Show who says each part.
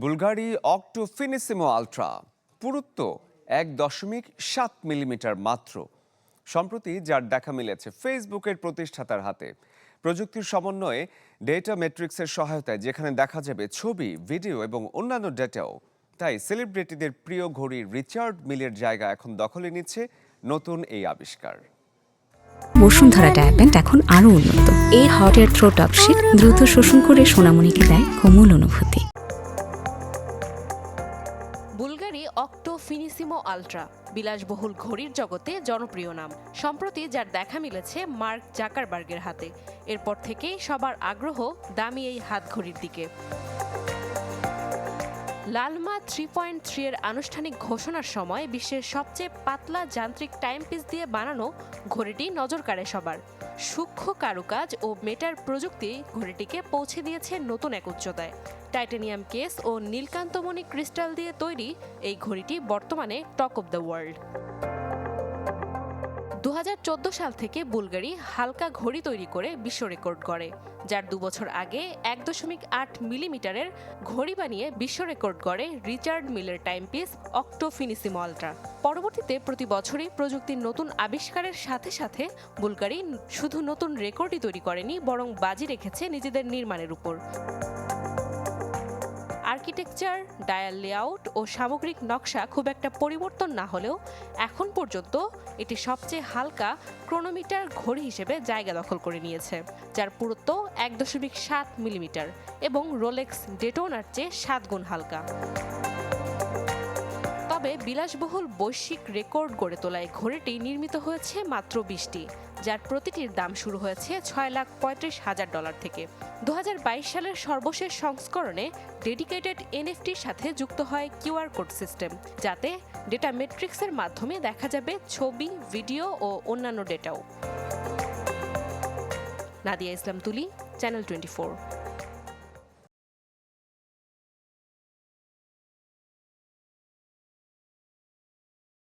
Speaker 1: Bulgari Octo Finissimo Ultra, পুরুত্ব এক দশমিক সাত মিলিমিটার মাত্র। সম্প্রতি যার দেখা মিলেছে ফেসবুকের প্রতিষ্ঠাতার হাতে। প্রযুক্তির সমন্বয়ে ডেটা মেট্রিক্সের সহায়তায় যেখানে দেখা যাবে ছবি, ভিডিও এবং অন্যান্য ডেটাও, তাই সেলিব্রিটিদের প্রিয় ঘড়ি রিচার্ড মিলের জায়গা এখন দখলে নিচ্ছে নতুন এই আবিষ্কার।
Speaker 2: বসুন্ধরা ডায়াপেন্ট এখন আরও উন্নত। এই হট এয়ার থ্রো দ্রুত শোষণ করে সোনামণিকে দেয় কোমল অনুভূতি।
Speaker 3: বুলগারি অক্টো ফিনিসিমো আলট্রা, বিলাসবহুল ঘড়ির জগতে জনপ্রিয় নাম, সম্প্রতি যার দেখা মিলেছে মার্ক জাকারবার্গের হাতে। এরপর থেকেই সবার আগ্রহ দামি এই হাত ঘড়ির দিকে। লালমা থ্রি পয়েন্ট থ্রি এর আনুষ্ঠানিক ঘোষণার সময় বিশ্বের সবচেয়ে পাতলা যান্ত্রিক টাইম পিস দিয়ে বানানো ঘড়িটি নজর কাড়ে সবার। সূক্ষ্ম কারুকাজ ও মেটার প্রযুক্তি ঘড়িটিকে পৌঁছে দিয়েছে নতুন এক উচ্চতায়। টাইটানিয়াম কেস ও নীলকান্তমণি ক্রিস্টাল দিয়ে তৈরি এই ঘড়িটি বর্তমানে টক অব দ্য ওয়ার্ল্ড। দু হাজার চোদ্দ সাল থেকে বুলগারি হালকা ঘড়ি তৈরি করে বিশ্ব রেকর্ড করে যার দু বছর আগে এক দশমিক আট মিলিমিটারের ঘড়ি বানিয়ে বিশ্ব রেকর্ড করে রিচার্ড মিলের টাইমপিস অক্টো ফিনিসিমো আলট্রা। পরবর্তীতে প্রতি বছরই প্রযুক্তির নতুন আবিষ্কারের সাথে সাথে বুলগারি শুধু নতুন রেকর্ডই তৈরি করেনি, বরং বাজি রেখেছে নিজেদের নির্মাণের উপর। আর্কিটেকচার, ডায়াল লেআউট ও সামগ্রিক নকশা খুব একটা পরিবর্তন না হলেও এখন পর্যন্ত এটি সবচেয়ে হালকা ক্রোনোমিটার ঘড়ি হিসেবে জায়গা দখল করে নিয়েছে, যার পুরুত্ব এক দশমিক সাত মিলিমিটার এবং রোলেক্স ডেটোনার চেয়ে সাত গুণ হালকা। তবে বিলাসবহুল বৈশ্বিক রেকর্ড গড়ে তোলা এই ঘড়িটি নির্মিত হয়েছে মাত্র বিশটি, যার প্রতিটির দাম শুরু হয়েছে ছয় লাখ পঁয়ত্রিশ হাজার ডলার থেকে। দুহাজার বাইশ সালের সর্বশেষ সংস্করণে ডেডিকেটেড এনএফটির সাথে যুক্ত হয় কিউআর কোড সিস্টেম, যাতে ডেটা মেট্রিক্সের মাধ্যমে দেখা যাবে ছবি, ভিডিও ও অন্যান্য ডেটাও। নাদিয়া ইসলাম তুলি, চ্যানেল টোয়েন্টি